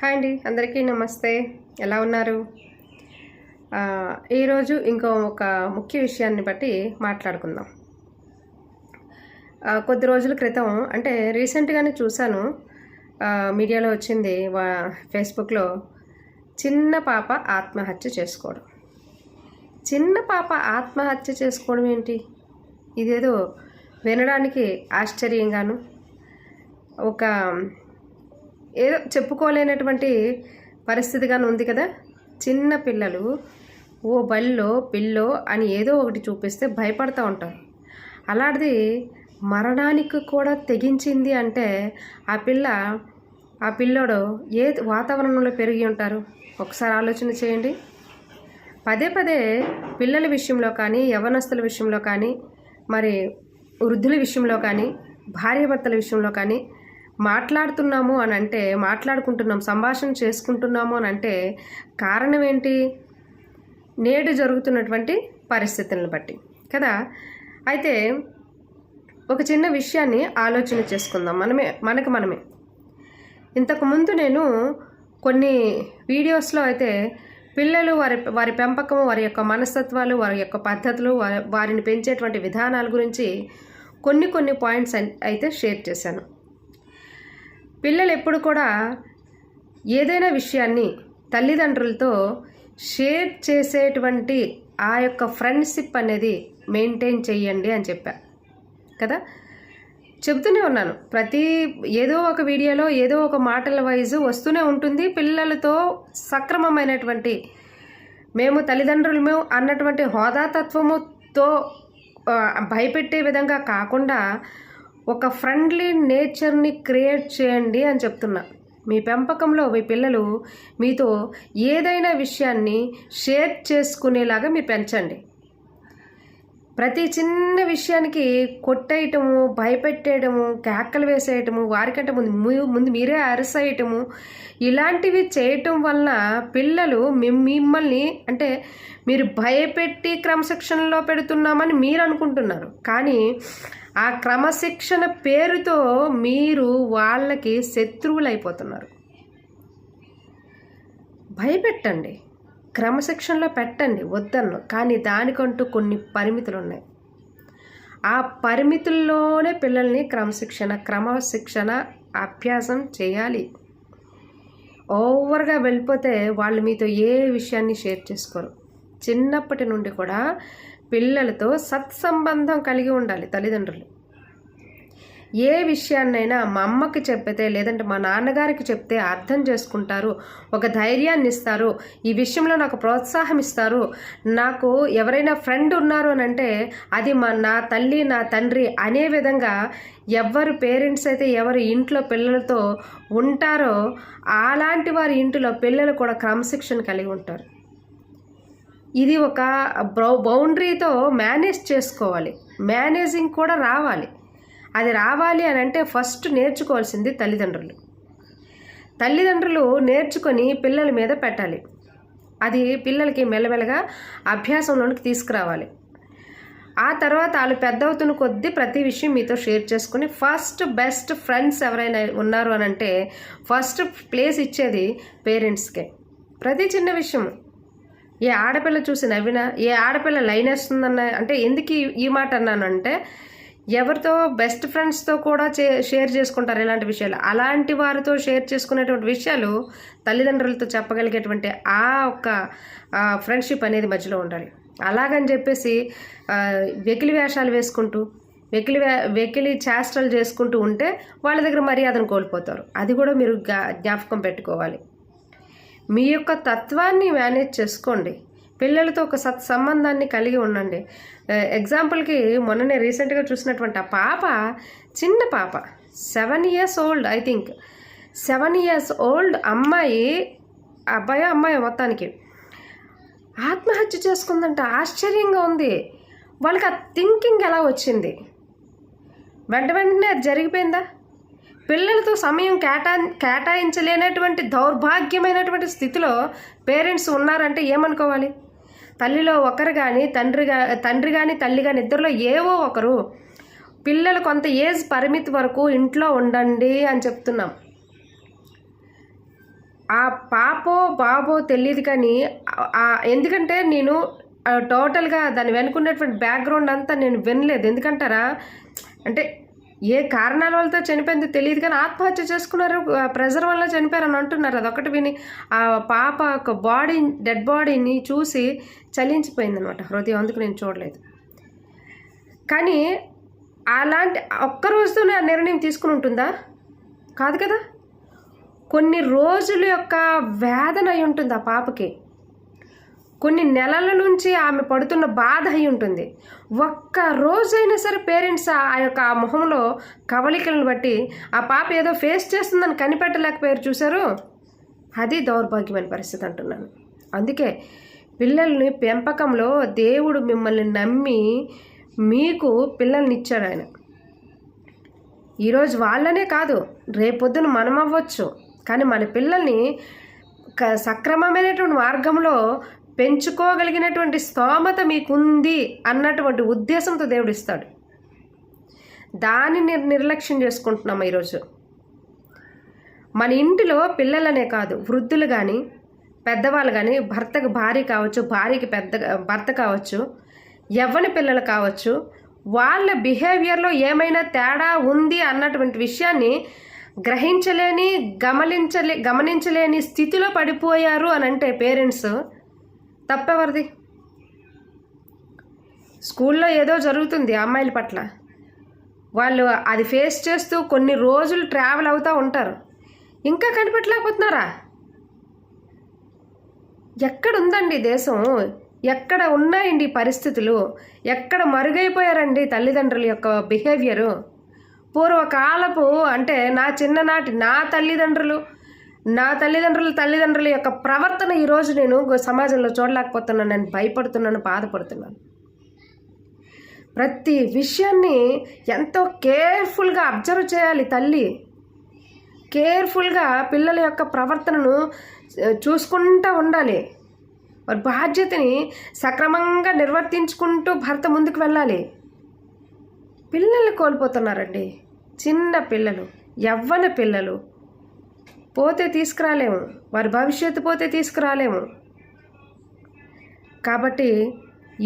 Hi అండి అందరికీ నమస్తే. ఎలా ఉన్నారు? ఈరోజు ఇంకో ఒక ముఖ్య విషయాన్ని బట్టి మాట్లాడుకుందాం. కొద్ది రోజుల క్రితం అంటే రీసెంట్గానే చూశాను. మీడియాలో వచ్చింది వా ఫేస్బుక్లో చిన్న పాప ఆత్మహత్య చేసుకోవడం. చిన్న పాప ఆత్మహత్య చేసుకోవడం ఏంటి? ఇదేదో వినడానికి ఆశ్చర్యంగాను. ఒక ఏదో చెప్పుకోలేనటువంటి పరిస్థితిగానే ఉంది కదా. చిన్న పిల్లలు ఓ బల్లో పిల్లో అని ఏదో ఒకటి చూపిస్తే భయపడతా ఉంటారు. అలాంటిది మరణానికి కూడా తెగించింది అంటే ఆ పిల్ల ఆ పిల్లోడు ఏ వాతావరణంలో పెరిగి ఉంటారు? ఒకసారి ఆలోచన చేయండి. పదే పదే పిల్లల విషయంలో కానీ యవనస్తుల విషయంలో కానీ మరి వృద్ధుల విషయంలో కానీ భార్యాభర్తల విషయంలో కానీ మాట్లాడుతున్నాము అని అంటే మాట్లాడుకుంటున్నాం సంభాషణ చేసుకుంటున్నాము అని అంటే కారణం ఏంటి? నేడు జరుగుతున్నటువంటి పరిస్థితులను బట్టి కదా? అయితే ఒక చిన్న విషయాన్ని ఆలోచన చేసుకుందాం. మనమే మనకు మనమే. ఇంతకుముందు నేను కొన్ని వీడియోస్లో అయితే పిల్లలు వారి వారి పెంపకం వారి యొక్క మనస్తత్వాలు వారి యొక్క పద్ధతులు వారి- వారిని పెంచేటువంటి విధానాల గురించి కొన్ని కొన్ని పాయింట్స్ అయితే షేర్ చేశాను. పిల్లలు ఎప్పుడు కూడా ఏదైనా విషయాన్ని తల్లిదండ్రులతో షేర్ చేసేటువంటి ఆ యొక్క ఫ్రెండ్షిప్ అనేది మెయింటైన్ చేయండి అని చెప్పా. కదా? చెబుతూనే ఉన్నాను. ప్రతి ఏదో ఒక వీడియోలో ఏదో ఒక మాటల వైజు వస్తూనే ఉంటుంది. పిల్లలతో సక్రమమైనటువంటి మేము తల్లిదండ్రులము అన్నటువంటి హోదాతత్వముతో భయపెట్టే విధంగా కాకుండా ఒక ఫ్రెండ్లీ నేచర్ని క్రియేట్ చేయండి అని చెప్తున్నా. మీ పెంపకంలో మీ పిల్లలు మీతో ఏదైనా విషయాన్ని షేర్ చేసుకునేలాగా మీరు పెంచండి. ప్రతి చిన్న విషయానికి కొట్టేయటము భయపెట్టేయటము కేకలు వేసేయటము వారికంటే ముందు ముందు మీరే అరిసేయటము ఇలాంటివి చేయటం వలన పిల్లలు మిమ్మల్ని అంటే మీరు భయపెట్టి క్రమశిక్షణలో పెడుతున్నామని మీరు అనుకుంటున్నారు. కానీ ఆ క్రమశిక్షణ పేరుతో మీరు వాళ్ళకి శత్రువులు అయిపోతున్నారు భయపెట్టండి. క్రమశిక్షణలో పెట్టండి వద్దన్ను. కానీ దానికంటూ కొన్ని పరిమితులు ఉన్నాయి ఆ పరిమితుల్లోనే పిల్లల్ని క్రమశిక్షణ క్రమశిక్షణ అభ్యాసం చేయాలి. ఓవర్గా వెళ్ళిపోతే వాళ్ళు మీతో ఏ విషయాన్ని షేర్ చేసుకోరు. చిన్నప్పటి నుండి కూడా పిల్లలతో సత్సంబంధం కలిగి ఉండాలి తల్లిదండ్రులు. ఏ విషయాన్నైనా మా అమ్మకి చెప్పితే లేదంటే మా నాన్నగారికి చెప్తే అర్థం చేసుకుంటారు ఒక ధైర్యాన్ని ఇస్తారు ఈ విషయంలో నాకు ప్రోత్సాహం ఇస్తారు నాకు ఎవరైనా ఫ్రెండ్ ఉన్నారు అని అంటే అది మా నా తల్లి నా తండ్రి అనే విధంగా ఎవరు పేరెంట్స్ అయితే ఎవరు ఇంట్లో పిల్లలతో ఉంటారో అలాంటి వారి ఇంటిలో పిల్లలు కూడా క్రమశిక్షణ కలిగి ఉంటారు. ఇది ఒక బౌండరీతో మేనేజ్ చేసుకోవాలి. మేనేజింగ్ కూడా రావాలి. అది రావాలి అని అంటే ఫస్ట్ నేర్చుకోవాల్సింది తల్లిదండ్రులు. తల్లిదండ్రులు నేర్చుకొని పిల్లల మీద పెట్టాలి. అది పిల్లలకి మెల్లమెల్లగా అభ్యాసంలోనికి తీసుకురావాలి. ఆ తర్వాత వాళ్ళు పెద్ద అవుతున్న కొద్దీ ప్రతి విషయం మీతో షేర్ చేసుకుని ఫస్ట్ బెస్ట్ ఫ్రెండ్స్ ఎవరైనా ఉన్నారు అని అంటే ఫస్ట్ ప్లేస్ ఇచ్చేది పేరెంట్స్కే. ప్రతి చిన్న విషయం. ఏ ఆడపిల్ల చూసి నవ్వినా ఏ ఆడపిల్ల లైన్ వేస్తుందన్న అంటే ఎందుకు ఈ- మాట అన్నానంటే ఎవరితో బెస్ట్ ఫ్రెండ్స్తో కూడా చే షేర్ చేసుకుంటారు ఇలాంటి విషయాలు. అలాంటి వారితో షేర్ చేసుకునేటువంటి విషయాలు తల్లిదండ్రులతో చెప్పగలిగేటువంటి ఆ ఒక్క ఫ్రెండ్షిప్ అనేది మధ్యలో ఉండాలి. అలాగని చెప్పేసి వెకిలి వేషాలు వేసుకుంటూ వెకిలి వే వెకిలి చేష్టలు చేసుకుంటూ ఉంటే వాళ్ళ దగ్గర మర్యాదను కోల్పోతారు. అది కూడా మీరు జ్ఞా- జ్ఞాపకం పెట్టుకోవాలి. మీ యొక్క తత్వాన్ని మేనేజ్ చేసుకోండి. పిల్లలతో ఒక సత్ సంబంధాన్ని కలిగి ఉండండి. ఎగ్జాంపుల్కి మొన్ననే రీసెంట్గా చూసినటువంటి ఆ పాప చిన్న పాప seven years old I think seven years old అమ్మాయి అబ్బాయి అమ్మాయి మొత్తానికి. ఆత్మహత్య చేసుకుందంటే. ఆశ్చర్యంగా ఉంది. వాళ్ళకి ఆ థింకింగ్ ఎలా వచ్చింది? వెంట వెంటనే అది జరిగిపోయిందా? పిల్లలతో సమయం కేటా కేటాయించలేనటువంటి దౌర్భాగ్యమైనటువంటి స్థితిలో పేరెంట్స్ ఉన్నారంటే ఏమనుకోవాలి? తల్లిలో ఒకరు కానీ తండ్రిగా తండ్రి కానీ తల్లి కానీ ఇద్దరిలో ఏవో ఒకరు. పిల్లలు కొంత ఏజ్ పరిమితి వరకు ఇంట్లో ఉండండి అని చెప్తున్నాం. ఆ పాపో బాబో తెలియదు కానీ ఎందుకంటే నేను టోటల్గా దాని వెనుకున్నటువంటి బ్యాక్గ్రౌండ్ అంతా నేను వినలేదు. ఎందుకంటారా? అంటే ఏ కారణాల వల్లతో చనిపోయిందో తెలియదు కానీ ఆత్మహత్య చేసుకున్నారు ప్రెజర్ వల్ల చనిపోయారని అంటున్నారు. అదొకటి విని ఆ పాప ఒక బాడీ డెడ్ బాడీని చూసి చలించిపోయిందనమాట హృదయం అందుకు నేను చూడలేదు. కానీ అలాంటి ఒక్క రోజుతోనే ఆ నిర్ణయం తీసుకుని ఉంటుందా? కాదు కదా. కొన్ని రోజుల యొక్క వేదన అయి ఉంటుంది ఆ పాపకి. కొన్ని నెలల నుంచి ఆమె పడుతున్న బాధ అయి ఉంటుంది. ఒక్క రోజైనా సరే పేరెంట్స్ ఆ యొక్క ఆ మొహంలో కవలికలను బట్టి ఆ పాప ఏదో ఫేస్ చేస్తుందని కనిపెట్టలేకపోయారు చూసారు అది దౌర్భాగ్యమైన పరిస్థితి అంటున్నాను. అందుకే పిల్లల్ని పెంపకంలో దేవుడు మిమ్మల్ని నమ్మి మీకు పిల్లల్ని ఇచ్చాడు ఆయన. ఈరోజు వాళ్ళనే కాదు రేపొద్దున మనం అవ్వచ్చు కానీ మన పిల్లల్ని క- సక్రమమైనటువంటి మార్గంలో పెంచుకోగలిగినటువంటి స్తోమత మీకుంది అన్నటువంటి ఉద్దేశంతో దేవుడు ఇస్తాడు దాన్ని నిర్ నిర్లక్ష్యం చేసుకుంటున్నాం ఈరోజు. మన ఇంటిలో పిల్లలనే కాదు వృద్ధులు కానీ పెద్దవాళ్ళు కానీ భర్తకు భార్య కావచ్చు భార్యకి పెద్ద భర్త కావచ్చు ఎవ్వని పిల్లలు కావచ్చు వాళ్ళ బిహేవియర్లో ఏమైనా తేడా ఉంది అన్నటువంటి విషయాన్ని గ్రహించలేని గమనించలే గమనించలేని స్థితిలో పడిపోయారు అని అంటే పేరెంట్స్ తప్పెవరిది? స్కూల్లో ఏదో జరుగుతుంది అమ్మాయిల పట్ల. వాళ్ళు అది ఫేస్ చేస్తూ కొన్ని రోజులు ట్రావెల్ అవుతూ ఉంటారు. ఇంకా కనిపెట్టలేకపోతున్నారా? ఎక్కడ ఉందండి దేశం? ఎక్కడ ఉన్నాయండి పరిస్థితులు? ఎక్కడ మరుగైపోయారండి తల్లిదండ్రుల యొక్క బిహేవియరు? పూర్వకాలపు అంటే నా చిన్ననాటి నా తల్లిదండ్రులు నా తల్లిదండ్రుల తల్లిదండ్రుల యొక్క ప్రవర్తన ఈరోజు నేను సమాజంలో చూడలేకపోతున్నాను. నేను భయపడుతున్నాను బాధపడుతున్నాను. ప్రతి విషయాన్ని ఎంతో కేర్ఫుల్గా అబ్జర్వ్ చేయాలి తల్లి. కేర్ఫుల్గా పిల్లల యొక్క ప్రవర్తనను చూసుకుంటూ ఉండాలి. వారి బాధ్యతని సక్రమంగా నిర్వర్తించుకుంటూ భర్త ముందుకు వెళ్ళాలి. పిల్లల్ని కోల్పోతున్నారండి. చిన్న పిల్లలు యవ్వన పిల్లలు పోతే తీసుకురాలేము. వారి భవిష్యత్తు పోతే తీసుకురాలేము. కాబట్టి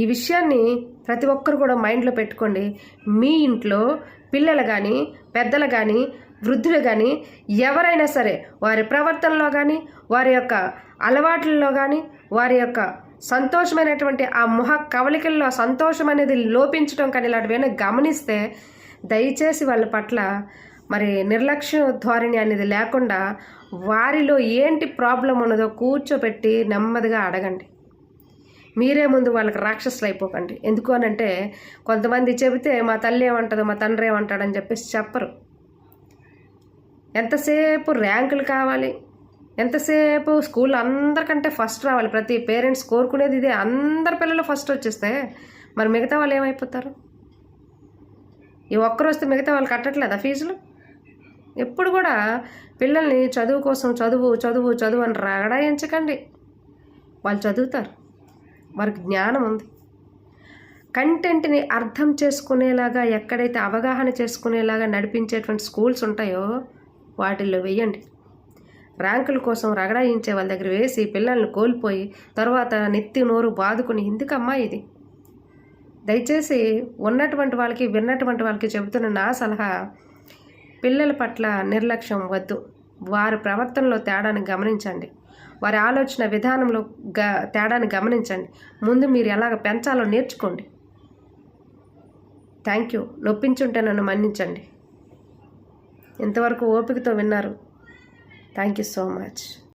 ఈ విషయాన్ని ప్రతి ఒక్కరు కూడా మైండ్లో పెట్టుకోండి. మీ ఇంట్లో పిల్లలు కానీ పెద్దలు కానీ వృద్ధులు కానీ ఎవరైనా సరే వారి ప్రవర్తనలో కానీ వారి యొక్క అలవాట్లలో కానీ వారి యొక్క సంతోషమైనటువంటి ఆ ముఖ కవలికల్లో సంతోషం అనేది లోపించడం కానీ ఇలాంటివైనా గమనిస్తే దయచేసి వాళ్ళ పట్ల మరి నిర్లక్ష్య ధోరణి అనేది లేకుండా వారిలో ఏంటి ప్రాబ్లం ఉన్నదో కూర్చోబెట్టి నెమ్మదిగా అడగండి. మీరే ముందు వాళ్ళకి రాక్షసులు అయిపోకండి ఎందుకు అనంటే కొంతమంది చెబితే మా తల్లి ఏమంటుందో మా తండ్రి ఏమంటాడని చెప్పేసి చెప్పరు. ఎంతసేపు ర్యాంకులు కావాలి? ఎంతసేపు స్కూల్ అందరికంటే ఫస్ట్ రావాలి? ప్రతి పేరెంట్స్ కోరుకునేది ఇదే. అందరి పిల్లలు ఫస్ట్ వచ్చేస్తే మరి మిగతా వాళ్ళు ఏమైపోతారు? ఈ ఒక్కరు వస్తే మిగతా వాళ్ళు కట్టట్లేదా ఫీజులు? ఎప్పుడు కూడా పిల్లల్ని చదువు కోసం చదువు చదువు చదువు అని రగడాయించకండి వాళ్ళు చదువుతారు. వారికి జ్ఞానం ఉంది. కంటెంట్ని అర్థం చేసుకునేలాగా ఎక్కడైతే అవగాహన చేసుకునేలాగా నడిపించేటువంటి స్కూల్స్ ఉంటాయో వాటిల్లో వెయ్యండి ర్యాంకుల కోసం రగడాయించే వాళ్ళ దగ్గర వేసి పిల్లల్ని కోల్పోయి తర్వాత నెత్తి నోరు బాదుకుని ఎందుకమ్మా ఇది? దయచేసి ఉన్నటువంటి వాళ్ళకి విన్నటువంటి వాళ్ళకి చెబుతున్న నా సలహా పిల్లల పట్ల నిర్లక్ష్యం వద్దు. వారి ప్రవర్తనలో తేడాను గమనించండి. వారి ఆలోచన విధానంలో గ తేడాను గమనించండి. ముందు మీరు ఎలాగ పెంచాలో నేర్చుకోండి. Thank you. నొప్పించుంటే నన్ను మన్నించండి. ఇంతవరకు ఓపికతో విన్నారు. Thank you so much.